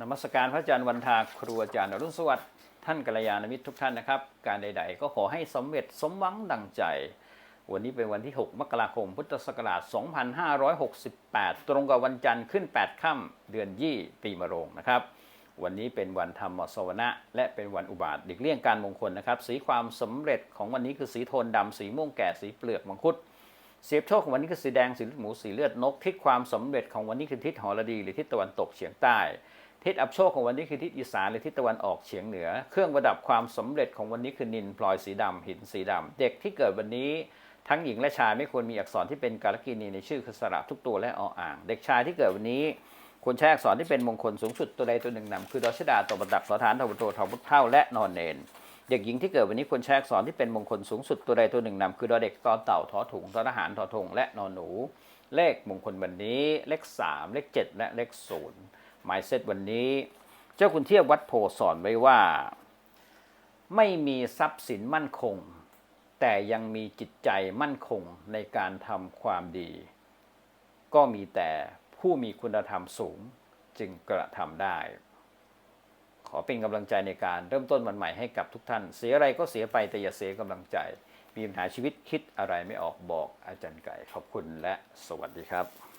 นมัสการพระอาจารย์วันทาครูอาจารย์อรุณสวัสดิ์ท่านกัลยาณมิตรทุกท่านนะครับ การใด ๆ ก็ขอให้สำเร็จสมหวังดังใจ วันนี้เป็นวันที่ 6 มกราคม พุทธศักราช 2568 ตรงกับวันจันทร์ขึ้น 8 ค่ำเดือนยี่ปีมะโรงนะครับ วันนี้เป็นวันธรรมสวนะ และเป็นวันอุบาทหลีกเลี่ยงการมงคลนะครับ สีความสำเร็จของวันนี้คือสีโทนดำสีม่วงแก่สีเปลือกมังคุดเสียบโชคของวันนี้คือสีแดงสีเลือดหมูสีเลือดนกทิศความสำเร็จของวันนี้คือทิศหอระดีหรือทิศตะวันตกเฉียงใต้ ทิศอับโชคของวันนี้คือทิศอีสานหรือทิศตะวันออกเฉียงเหนือ เครื่องประดับความสำเร็จของวันนี้คือนินพลอยสีดำหินสีดำเด็กที่เกิดวันนี้ทั้งหญิงและชายไม่ควรมีอักษรที่เป็นกาลกินีในชื่อคือสระทุกตัวและออ่าง เด็กชายที่เกิดวันนี้ควรใช้อักษรที่เป็นมงคลสูงสุดตัวใดตัวหนึ่งนำคือดอชดาตัวประดับสอฐานทวโตทวุฒเท่าและนอนเนนเด็กหญิงที่เกิดวันนี้ควรใช้อักษรที่เป็นมงคลสูงสุดตัวใดตัวหนึ่งนำคือดอเด็กตอเต่าทอถุงทอทหารทอทงและนอนหนู เลขมงคลวันนี้เลขสามเลขเจ็ดและเลขศูนย์ หมายเซตวันนี้ เจ้าคุณเทียบวัดโพสอนไว้ว่า ไม่มีทรัพย์สินมั่นคง แต่ยังมีจิตใจมั่นคงในการทำความดี ก็มีแต่ผู้มีคุณธรรมสูงจึงกระทำได้ ขอเป็นกำลังใจในการเริ่มต้นวันใหม่ให้กับทุกท่าน เสียอะไรก็เสียไปแต่อย่าเสียกำลังใจ มีปัญหาชีวิตคิดอะไรไม่ออกบอกอาจารย์ไก่ขอบคุณและสวัสดีครับ